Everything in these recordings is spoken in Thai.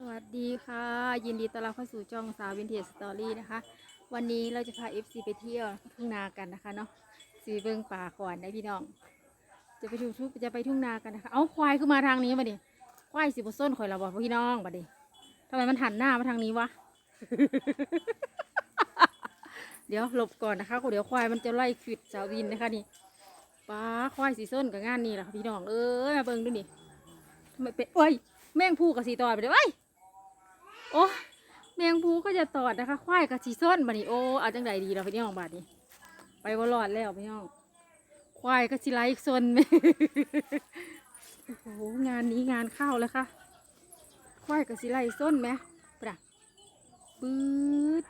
สวัสดีค่ะ ยินดีต้อนรับเข้าสู่ช่องสาววินเทจสตอรี่นะคะ วันนี้เราจะพา FC ไปเที่ยวทุ่งนากันนะคะเนาะสีเบิงป่าก่อนนะพี่น้อง จะไปดูทุกจะไปทุ่งนากันนะคะ เอาควายขึ้นมาทางนี้มาดิควายสิบส้นข่อยเราบอกพี่น้องบัดดิทำไมมันหันหน้ามาทางนี้วะ เดี๋ยวหลบก่อนนะคะเดี๋ยวควายมันจะไล่ขิดสาววินนะคะนี่ป้าควายสีส้นกับงานนี่แหละพี่น้องเอ้ยมาเบิ่งดูนี่ทำไมเป็นเอ้ยแม่งพูกับสีตอดไปเลยเว้ย โอ้แมงภูก็จะตอดนะคะ ควายกับชีส้นบัดนี้โอ้เอาจังใดดีเราไปนี่องบาดนี้ ไปว่ารอดแล้วพี่น้อง ควายก็ชิไลอีกซนไหมโอ้โหงานนี้งานเข้าแล้วค่ะ ควายกับชิไลส้นไหมปะปื๊ด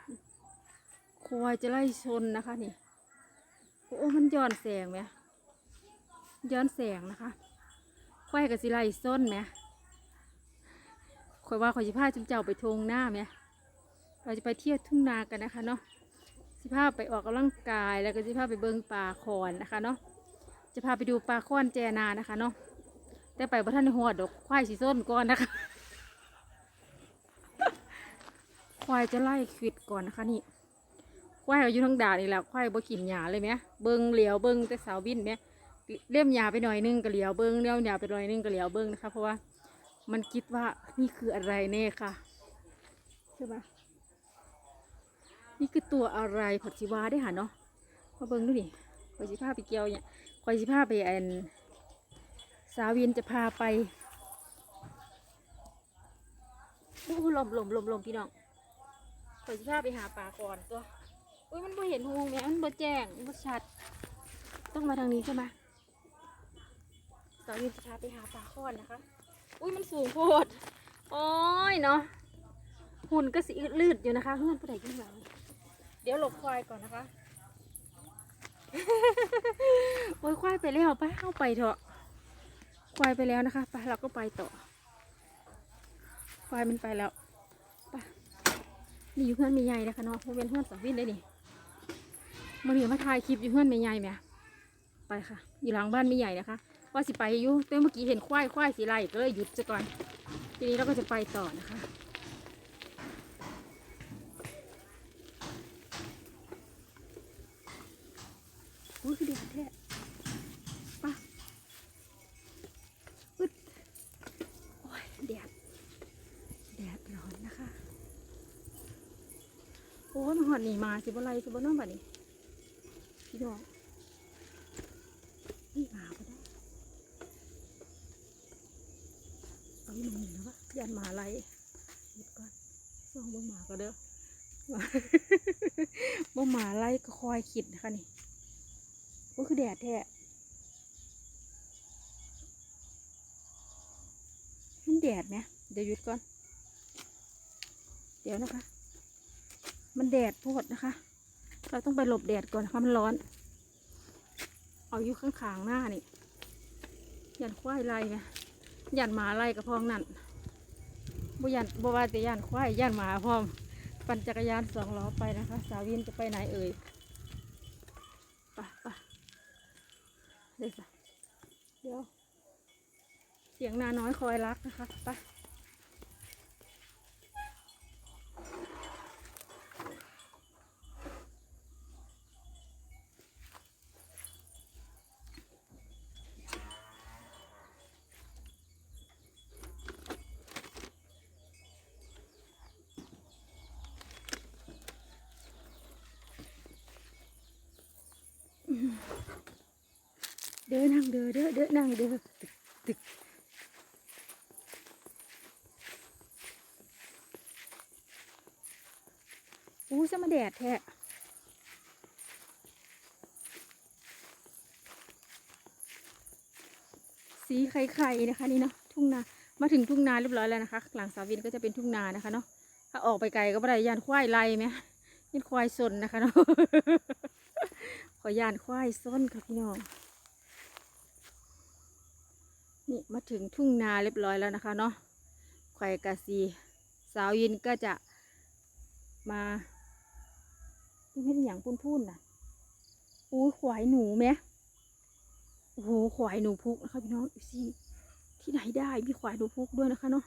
ควายจะไล่ชนนะคะนี่โอ้มันย้อนแสงไหมย้อนแสงนะคะควายกับชิไลส้นไหม ข่อยว่าข่อยสิพาจุ่มเจ้าไปทงหน้าไหมเราจะไปเที่ยวทุ่งนากันนะคะเนาะสิพาไปออกกำลังกายแล้วก็สิพาไปเบิงป่าคอนนะคะเนาะจะพาไปดูปลาคอนแจนานะคะเนาะแต่ไปบ่ท่านในหัวดอกควายสีส้นก่อนนะคะควายจะไล่ขิดก่อนนะคะนี่ควายเรายู่ทางด่านนี่แหละควายบ่กินหญ้าเลยไหมเบิงเหลียวเบิงแต่สาวบินไหมเลี่ยมหญ้าไปหน่อยนึงก็เหลียวเบิงเลี่ยมหญ้าไปหน่อยนึงก็เหลียวเบิงนะคะเพราะว่า มันคิดว่านี่คืออะไรแน่ค่ะ ใช่ปะนี่คือตัวอะไรผัดชีวาได้หะเนาะมาเบิ้งดูนี่คอยสิพาไปเกี่ยวเนี่ยคอยสิพาไปอันสาวินจะพาไปโอ้ลมลมลมลมพี่น้องคอยสิพาไปหาปลาก่อนตัวอุ้ยมันบ่เห็นหงแม่มันบ่แจ้งมันบ่ชัด ต้องมาทางนี้ใช่ไหมสาวินจะพาไปหาปลาก่อนนะคะ อุ้ยมันสูงโพดโอ้ยเนาะหุ่นก็สีลืดอยู่นะคะเพื่อนผู้ใดขึ้นมาเดี๋ยวหลบควายก่อนนะคะโอ้ยควายไปแล้วไปเข้าไปเถอะควายไปแล้วนะคะไปเราก็ไปต่อ ควายมันไปแล้วไปนี่อยู่เพื่อนไม่ใหญ่นะคะเนาะเพราะเป็นเพื่อนสาววินได้นี่มันเหนียวมาถ่ายคลิปอยู่เพื่อนไม่ใหญ่ไหมไปค่ะ อยู่หลังบ้านไม่ใหญ่นะคะ ว่าสิไปอยู่แต่เมื่อกี้เห็นควายควายสีไล่ก็เลยหยุดซะก่อน ทีนี้เราก็จะไปต่อนะคะอุ้ยคือเดือดแท้ป่ะอึดโอ้ยแดดแดดร้อนนะคะ โอ้ยมันหอดหนีมาสิบ่ไรสิบน้องบัดนี้พี่น้องนี่มา ก็ได้เอาอีหมันนะวะยันหมาไรหยุดก่อนส่องบ่หมาก็เด้อบ่หมาไรก็คอยขิดนะคะนี่ก็คือแดดแท้มันแดดไหมเดี๋ยวหยุดก่อน เดี๋ยวนะคะ มันแดดโพดนะคะ เราต้องไปหลบแดดก่อนนะคะมันร้อน เอาอยู่ข้างๆหน้านี่ยันควายไรไหม ย่านหมาไล่กระพองนั่นบ่ยันบ่ว่าแต่ย่านควายย่านหมาพร้อม ปั่นจักรยานสองล้อไปนะคะ สาวินจะไปไหนเอ่ยไปไปเดี๋ยวเดี๋ยวเสียงนาน้อยคอยรักนะคะไป เดินนั่งเด้อเด้อเด้อนั่งเด้อตึกตึกอู้จะมาแดดแท้สีไข่ๆนะคะนี่เนาะทุ่งนามาถึงทุ่งนาเรียบร้อยแล้วนะคะ หลังสาวินก็จะเป็นทุ่งนานะคะเนาะถ้าออกไปไกลก็ไม่ได้ยานควายไล่ไหมยันควายสนนะคะเนาะขอยานควายส้นค่ะพี่น้อง นี่มาถึงทุ่งนาเรียบร้อยแล้วนะคะเนาะไข่กาซีสาวยินก็จะมาไม่ได้อย่างพุ่นๆนะอู้ขวายหนูไหมโอ้โหควายหนูพุกนะคะพี่น้องดูสิที่ไหนได้มีขวายหนูพุกด้วยนะคะเนาะ